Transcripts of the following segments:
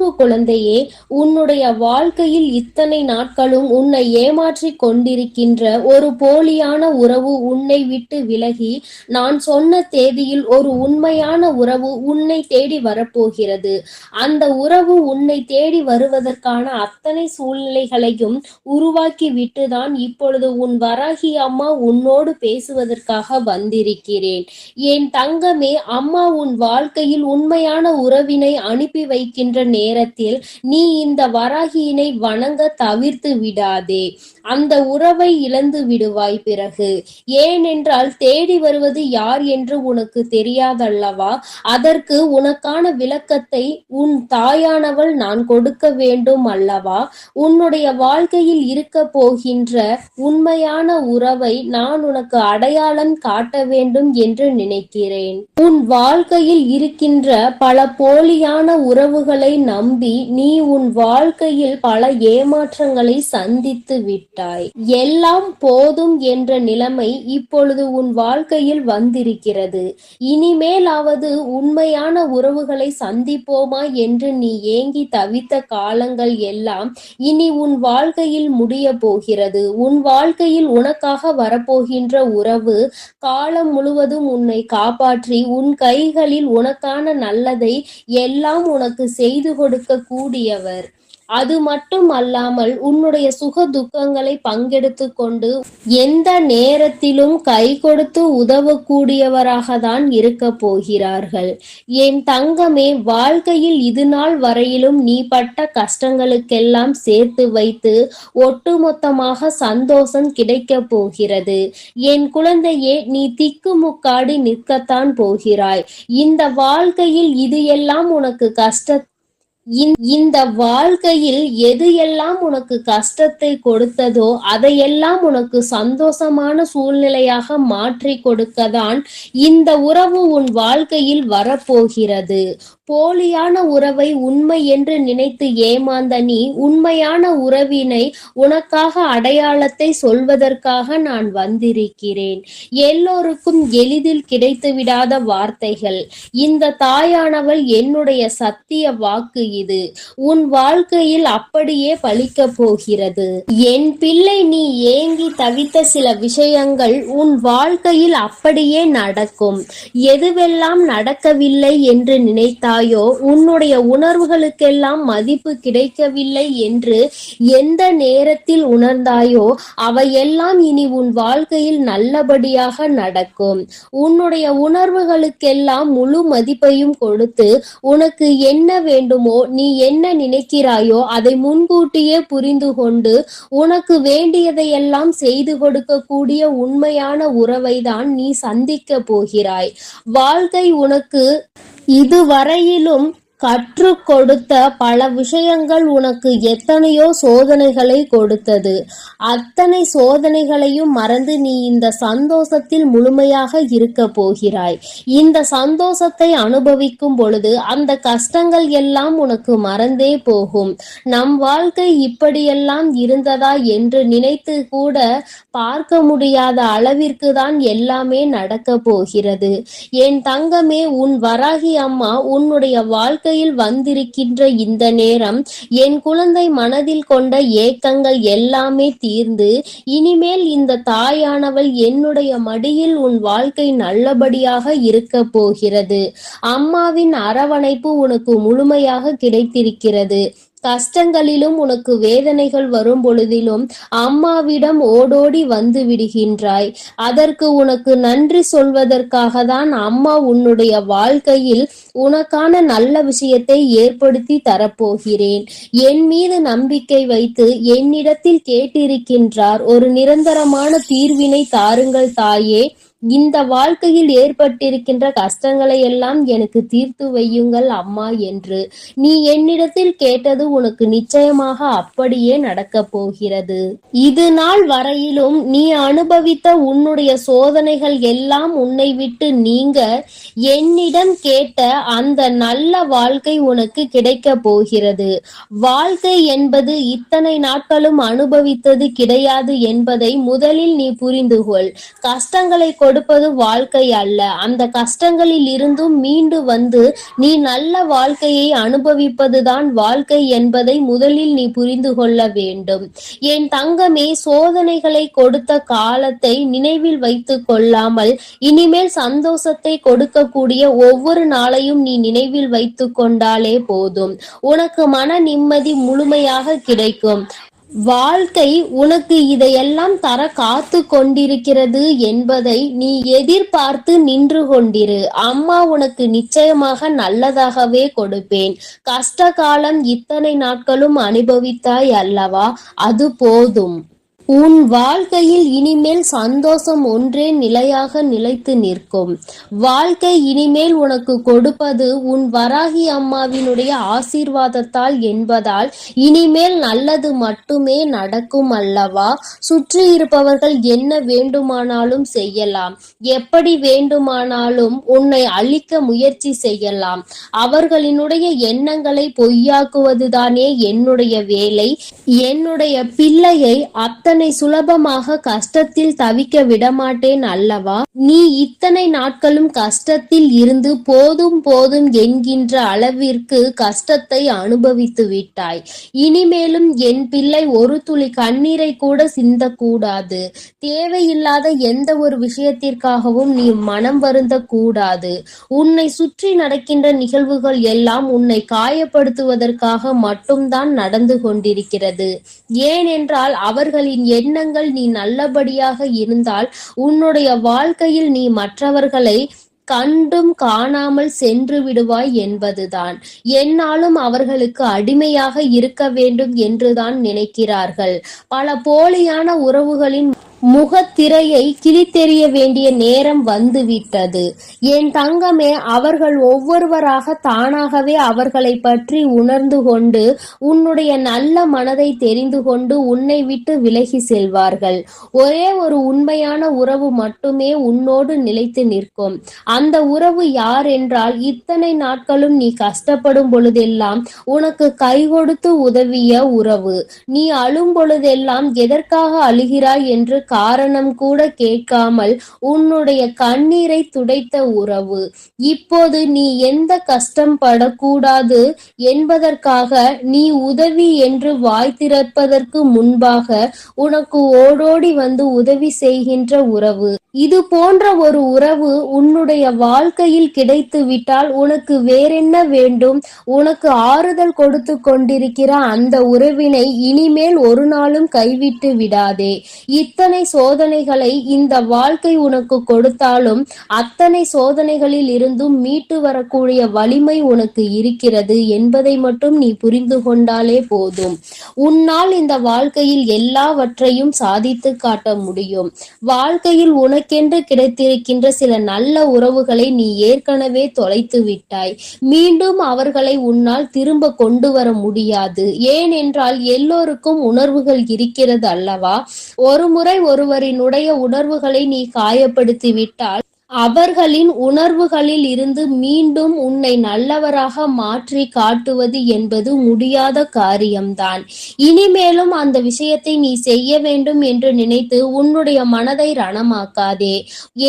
அன்பு குழந்தையே உன்னுடைய வாழ்க்கையில் இத்தனை நாட்களும் உன்னை ஏமாற்றிக் கொண்டிருக்கின்ற ஒரு போலியான உறவு உன்னை விட்டு விலகி நான் சொன்ன தேதியில் ஒரு உண்மையான உறவு உன்னை தேடி வரப்போகிறது. அந்த உறவு உன்னை தேடி வருவதற்கான அத்தனை சூழ்நிலைகளையும் உருவாக்கி விட்டுதான் இப்பொழுது உன் வராகி அம்மா உன்னோடு பேசுவதற்காக வந்திருக்கிறேன். என் தங்கமே அம்மா உன் வாழ்க்கையில் உண்மையான உறவினை அனுப்பி வைக்கின்ற நேரத்தில் நீ இந்த வராகியினை வணங்க தவிர்த்து விடாதே. அந்த உறவை இழந்து விடுவாய் பிறகு. ஏனென்றால் தேடி வருவது யார் என்று உனக்கு தெரியாதல்லவா? அதற்கு உனக்கான விளக்கத்தை உன் தாயானவள் நான் கொடுக்க வேண்டும் அல்லவா? உன்னுடைய வாழ்க்கையில் இருக்க போகின்ற உண்மையான உறவை நான் உனக்கு அடையாளம் காட்ட வேண்டும் என்று நினைக்கிறேன். உன் வாழ்க்கையில் இருக்கின்ற பல போலியான உறவுகளை நம்பி நீ உன் வாழ்க்கையில் பல ஏமாற்றங்களை சந்தித்து விட்டாய். எல்லாம் போதும் என்ற நிலைமை இப்பொழுது உன் வாழ்க்கையில் வந்திருக்கிறது. இனிமேலாவது உண்மையான உறவுகளை சந்திப்போமா என்று நீ ஏங்கி தவித்த காலங்கள் எல்லாம் இனி உன் வாழ்க்கையில் முடிய போகிறது உன் வாழ்க்கையில் உனக்காக வரப்போகின்ற உறவு காலம் முழுவதும் உன்னை காப்பாற்றி உன் கைகளில் உனக்கான நல்லதை எல்லாம் உனக்கு செய்து கொடுக்க கூடியவர் அது மட்டும் அல்லாமல் உன்னுடைய சுக துக்கங்களை பங்கெடுத்து கொண்டு எந்த நேரத்திலும் கை கொடுத்து உதவக்கூடியவராக தான் இருக்க போகிறார்கள். என் தங்கமே வாழ்க்கையில் இது நாள் வரையிலும் நீ பட்ட கஷ்டங்களுக்கெல்லாம் சேர்த்து வைத்து ஒட்டுமொத்தமாக சந்தோஷம் கிடைக்க போகிறது. என் குழந்தையே நீ திக்குமுக்காடி நிற்கத்தான் போகிறாய். இந்த வாழ்க்கையில் இது எல்லாம் உனக்கு கஷ்ட இந்த வாழ்க்கையில் எது எல்லாம் உனக்கு கஷ்டத்தை கொடுத்ததோ அதையெல்லாம் உனக்கு சந்தோஷமான சூழ்நிலையாக மாற்றி கொடுக்கதான் இந்த உறவு உன் வாழ்க்கையில் வரப்போகிறது. போலியான உறவை உண்மை என்று நினைத்து ஏமாந்த நீ உண்மையான உறவினை உனக்காக அடையாளத்தை சொல்வதற்காக நான் வந்திருக்கிறேன். எல்லோருக்கும் எளிதில் கிடைத்து விடாத வார்த்தைகள். இந்த தாயானவள் என்னுடைய சத்திய வாக்கு இது. உன் வாழ்க்கையில் அப்படியே பலிக்க போகிறது. என் பிள்ளை நீ ஏங்கி தவித்த சில விஷயங்கள் உன் வாழ்க்கையில் அப்படியே நடக்கும். எதுவெல்லாம் நடக்கவில்லை என்று நினைத்தால் உணர்ந்தாயோ உன்னுடைய உணர்வுகளுக்கெல்லாம் மதிப்பு கிடைக்கவில்லை என்று எந்த நேரத்தில் உணர்ந்தாயோ அவையெல்லாம் இனி உன் வாழ்க்கையில் நல்லபடியாக நடக்கும். உன்னுடைய உணர்வுகளுக்கெல்லாம் முழு மதிப்பையும் கொடுத்து உனக்கு என்ன வேண்டுமோ நீ என்ன நினைக்கிறாயோ அதை முன்கூட்டியே புரிந்து கொண்டு உனக்கு வேண்டியதையெல்லாம் செய்து கொடுக்கக்கூடிய உண்மையான உறவை தான் நீ சந்திக்க போகிறாய். வாழ்க்கை உனக்கு இதுவரையிலும் கற்றுக் கொடுத்த பல விஷயங்கள் உனக்கு எத்தனையோ சோதனைகளை கொடுத்தது. அத்தனை சோதனைகளையும் மறந்து நீ இந்த சந்தோஷத்தில் முழுமையாக இருக்க போகிறாய். இந்த சந்தோஷத்தை அனுபவிக்கும் பொழுது அந்த கஷ்டங்கள் எல்லாம் உனக்கு மறந்தே போகும். நம் வாழ்க்கை இப்படியெல்லாம் இருந்ததா என்று நினைத்து கூட பார்க்க முடியாத அளவிற்கு தான் எல்லாமே நடக்க போகிறது. என் தங்கமே உன் வராகி அம்மா உன்னுடைய வாழ்க்கை வாழ்க்கையில் வந்திருக்கின்ற இந்த நேரம் என் குழந்தை மனதில் கொண்ட ஏக்கங்கள் எல்லாமே தீர்ந்து இனிமேல் இந்த தாயானவள் என்னுடைய மடியில் உன் வாழ்க்கை நல்லபடியாக இருக்க போகிறது. அம்மாவின் அரவணைப்பு உனக்கு முழுமையாக கிடைத்திருக்கிறது. கஷ்டங்களிலும் உனக்கு வேதனைகள் வரும் பொழுதிலும் அம்மாவிடம் ஓடோடி வந்து விடுகின்றாய். அதற்கு உனக்கு நன்றி சொல்வதற்காக தான் அம்மா உன்னுடைய வாழ்க்கையில் உனக்கான நல்ல விஷயத்தை ஏற்படுத்தி தரப்போகிறேன். என் மீது நம்பிக்கை வைத்து என்னிடத்தில் கேட்டிருக்கின்றார். ஒரு நிரந்தரமான தீர்வினை தாருங்கள் தாயே. இந்த வாழ்க்கையில் ஏற்பட்டிருக்கின்ற கஷ்டங்களை எல்லாம் எனக்கு தீர்த்து வையுங்கள் அம்மா என்று. நீ என்னிடத்தில் கேட்டது உனக்கு நிச்சயமாக அப்படியே நடக்கப் போகிறது. இது நாள் வரையிலும் நீ அனுபவித்த உன்னுடைய சோதனைகள் எல்லாம் உன்னை விட்டு நீங்க என்னிடம் கேட்ட அந்த நல்ல வாழ்க்கை உனக்கு கிடைக்க போகிறது. வாழ்க்கை என்பது இத்தனை நாட்களும் அனுபவித்தது கிடையாது என்பதை முதலில் நீ புரிந்துகொள். கஷ்டங்களை கொள் கொடுப்பது வாழ்க்கை அல்ல. அந்த கஷ்டங்களில் இருந்தும் மீண்டு வந்து நீ நல்ல வாழ்க்கையை அனுபவிப்பதுதான் வாழ்க்கை என்பதை முதலில் நீ புரிந்து கொள்ள வேண்டும். என் தங்கமே சோதனைகளை கொடுத்த காலத்தை நினைவில் வைத்துக் கொள்ளாமல் இனிமேல் சந்தோஷத்தை கொடுக்கக்கூடிய ஒவ்வொரு நாளையும் நீ நினைவில் வைத்துக் கொண்டாலே போதும். உனக்கு மன நிம்மதி முழுமையாக கிடைக்கும். வாழ்க்கை உனக்கு இதையெல்லாம் தர காத்து கொண்டிருக்கிறது என்பதை நீ எதிர்பார்த்து நின்று கொண்டிரு. அம்மா உனக்கு நிச்சயமாக நல்லதாகவே கொடுப்பேன். கஷ்ட காலம் இத்தனை நாட்களும் அனுபவித்தாய் அல்லவா? அது போதும். உன் வாழ்க்கையில் இனிமேல் சந்தோஷம் ஒன்றே நிலையாக நிலைத்து நிற்கும். வாழ்க்கை இனிமேல் உனக்கு கொடுப்பது உன் வராகி அம்மாவினுடைய ஆசீர்வாதத்தால் என்பதால் இனிமேல் நல்லது மட்டுமே நடக்கும் அல்லவா? சுற்றி இருப்பவர்கள் என்ன வேண்டுமானாலும் செய்யலாம். எப்படி வேண்டுமானாலும் உன்னை அழிக்க முயற்சி செய்யலாம். அவர்களினுடைய எண்ணங்களை பொய்யாக்குவதுதானே என்னுடைய வேலை. என்னுடைய பிள்ளையை அத்தனை சுலபமாக கஷ்டத்தில் தவிக்க விடமாட்டேன் அல்லவா? நீ இத்தனை நாட்களும் கஷ்டத்தில் இருந்து போதும் போதும் என்கின்ற அளவிற்கு கஷ்டத்தை அனுபவித்து விட்டாய். இனிமேலும் என் பிள்ளை ஒரு துளி கண்ணீரை கூட சிந்தக்கூடாது. தேவையில்லாத எந்த ஒரு விஷயத்திற்காகவும் நீ மனம் வருந்த கூடாது உன்னை சுற்றி நடக்கின்ற நிகழ்வுகள் எல்லாம் உன்னை காயப்படுத்துவதற்காக மட்டும்தான் நடந்து கொண்டிருக்கிறது. ஏனென்றால் அவர்களின் எண்ணங்கள் நீ நல்லபடியாக இருந்தால் உன்னுடைய வாழ்க்கையில் நீ மற்றவர்களை கண்டும் காணாமல் சென்று விடுவாய் என்பதுதான். என்னாலும் அவர்களுக்கு அடிமையாக இருக்க வேண்டும் என்றுதான் நினைக்கிறார்கள். பல போலியான உறவுகளின் முகத்திரையை கிழித்தெறிய வேண்டிய நேரம் வந்துவிட்டது. என் தங்கமே அவர்கள் ஒவ்வொருவராக தானாகவே அவர்களை பற்றி உணர்ந்து கொண்டு உன்னுடைய நல்ல மனதை தெரிந்து கொண்டு உன்னை விட்டு விலகி செல்வார்கள். ஒரே ஒரு உண்மையான உறவு மட்டுமே உன்னோடு நிலைத்து நிற்கும். அந்த உறவு யார் என்றால் இத்தனை நாட்களும் நீ கஷ்டப்படும் பொழுதெல்லாம் உனக்கு கை கொடுத்து உதவிய உறவு. நீ அழும் பொழுதெல்லாம் எதற்காக அழுகிறாய் என்று காரணம் கூட கேட்காமல் உன்னுடைய கண்ணீரை துடைத்த உறவு. இப்போது நீ எந்த கஷ்டம் படக்கூடாது என்பதற்காக நீ உதவி என்று வாய் திறப்பதற்கு முன்பாக உனக்கு ஓடோடி வந்து உதவி செய்கின்ற உறவு. இது போன்ற ஒரு உறவு உன்னுடைய வாழ்க்கையில் கிடைத்து விட்டால் உனக்கு வேறென்ன வேண்டும்? உனக்கு ஆறுதல் கொடுத்து கொண்டிருக்கிற அந்த உறவினை இனிமேல் ஒரு நாளும் கைவிட்டு விடாதே. இத்தனை சோதனைகளை இந்த வாழ்க்கை உனக்கு கொடுத்தாலும் அத்தனை சோதனைகளில் இருந்தும் மீட்டு வரக்கூடிய வலிமை உனக்கு இருக்கிறது என்பதை மட்டும் நீ புரிந்து கொண்டாலே போதும். உன்னால் இந்த வாழ்க்கையில் எல்லாவற்றையும் சாதித்து காட்ட முடியும். வாழ்க்கையில் உனக்கென்று கிடைத்திருக்கின்ற சில நல்ல உறவுகளை நீ ஏற்கனவே தொலைத்து விட்டாய். மீண்டும் அவர்களை உன்னால் திரும்ப கொண்டு வர முடியாது. ஏனென்றால் எல்லோருக்கும் உணர்வுகள் இருக்கிறது அல்லவா? ஒரு முறை ஒருவரினுடைய உணர்வுகளை நீ காயப்படுத்தி விட்டால் அவர்களின் உணர்வுகளில் இருந்து மீண்டும் உன்னை நல்லவராக மாற்றி காட்டுவது என்பது முடியாத காரியம்தான். இனிமேலும் அந்த விஷயத்தை நீ செய்ய வேண்டும் என்று நினைத்து உன்னுடைய மனதை ரணமாக்காதே.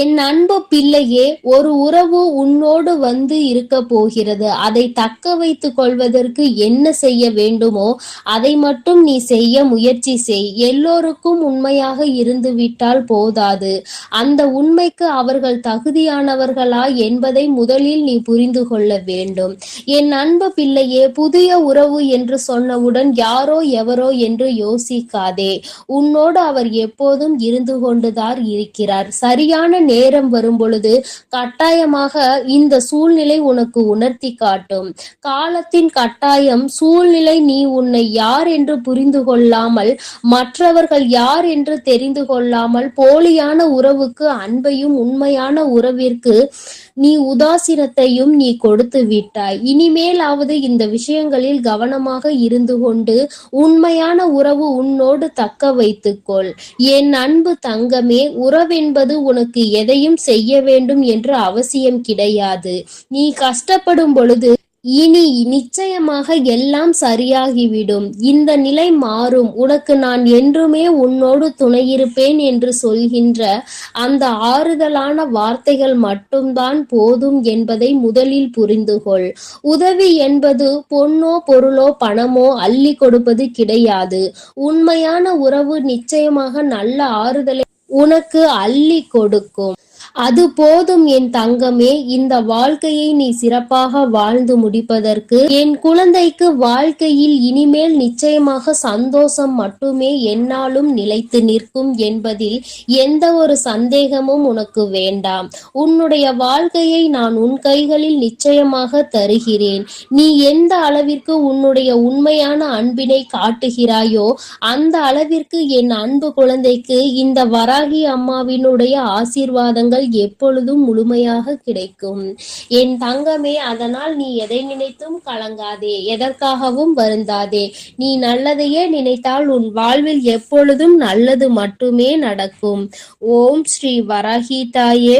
என் அன்பு பிள்ளையே ஒரு உறவு உன்னோடு வந்து இருக்க போகிறது. அதை தக்க வைத்துக் கொள்வதற்கு என்ன செய்ய வேண்டுமோ அதை மட்டும் நீ செய்ய முயற்சி செய். எல்லோருக்கும் உண்மையாக இருந்து விட்டால் போதாது. அந்த உண்மைக்கு அவர்கள் தகுதியானவர்களா என்பதை முதலில் நீ புரிந்து கொள்ள வேண்டும். என் அன்பு பிள்ளையே புதிய உறவு என்று சொன்னவுடன் யாரோ எவரோ என்று யோசிக்காதே. உன்னோடு அவர் எப்போதும் இருந்து கொண்டுதான் இருக்கிறார். சரியான நேரம் வரும் பொழுது கட்டாயமாக இந்த சூழ்நிலை உனக்கு உணர்த்தி காட்டும். காலத்தின் கட்டாயம் சூழ்நிலை நீ உன்னை யார் என்று புரிந்து கொள்ளாமல் மற்றவர்கள் யார் என்று தெரிந்து கொள்ளாமல் போலியான உறவுக்கு அன்பையும் உண்மையான உறவிற்கு நீ உதாசீனத்தையும் நீ கொடுத்து விட்டாய். இனிமேலாவது இந்த விஷயங்களில் கவனமாக இருந்து கொண்டு உண்மையான உறவு உன்னோடு தக்க வைத்துக்கொள். என் அன்பு தங்கமே உறவென்பது உனக்கு எதையும் செய்ய வேண்டும் என்று அவசியம் கிடையாது. நீ கஷ்டப்படும் பொழுது இனி நிச்சயமாக எல்லாம் சரியாகிவிடும். இந்த நிலை மாறும். உனக்கு நான் என்றுமே உன்னோடு துணையிருப்பேன் என்று சொல்கின்ற அந்த ஆறுதலான வார்த்தைகள் மட்டும்தான் போதும் என்பதை முதலில் புரிந்து கொள் உதவி என்பது பொன்னோ பொருளோ பணமோ அள்ளி கொடுப்பது கிடையாது. உண்மையான உறவு நிச்சயமாக நல்ல ஆறுதலை உனக்கு அள்ளி கொடுக்கும். அது போதும் என் தங்கமே இந்த வாழ்க்கையை நீ சிறப்பாக வாழ்ந்து முடிப்பதற்கு என் குழந்தைக்கு வாழ்க்கையில் இனிமேல் நிச்சயமாக சந்தோஷம் மட்டுமே என்னாலும் நிலைத்து நிற்கும் என்பதில் எந்த ஒரு சந்தேகமும் உனக்கு வேண்டாம். உன்னுடைய வாழ்க்கையை நான் உன் கைகளில் நிச்சயமாக தருகிறேன். நீ எந்த அளவிற்கு உன்னுடைய உண்மையான அன்பினை காட்டுகிறாயோ அந்த அளவிற்கு என் அன்பு குழந்தைக்கு இந்த வராகி அம்மாவினுடைய ஆசீர்வாதங்கள் எப்பொழுதும் முழுமையாக கிடைக்கும். என் தங்கமே அதனால் நீ எதை நினைத்தும் கலங்காதே எதற்காகவும் வருந்தாதே. நீ நல்லதையே நினைத்தால் உன் வாழ்வில் எப்பொழுதும் நல்லது மட்டுமே நடக்கும். ஓம் ஸ்ரீ வராகி தாயே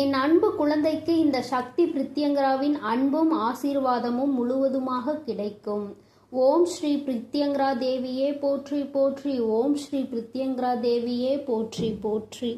என் அன்பு குழந்தைக்கு இந்த சக்தி பிரித்யங்கராவின் அன்பும் ஆசீர்வாதமும் முழுவதுமாக கிடைக்கும். ஓம் ஸ்ரீ பிரித்யங்கரா தேவியே போற்றி போற்றி. ஓம் ஸ்ரீ பிரித்யங்கரா தேவியே போற்றி போற்றி.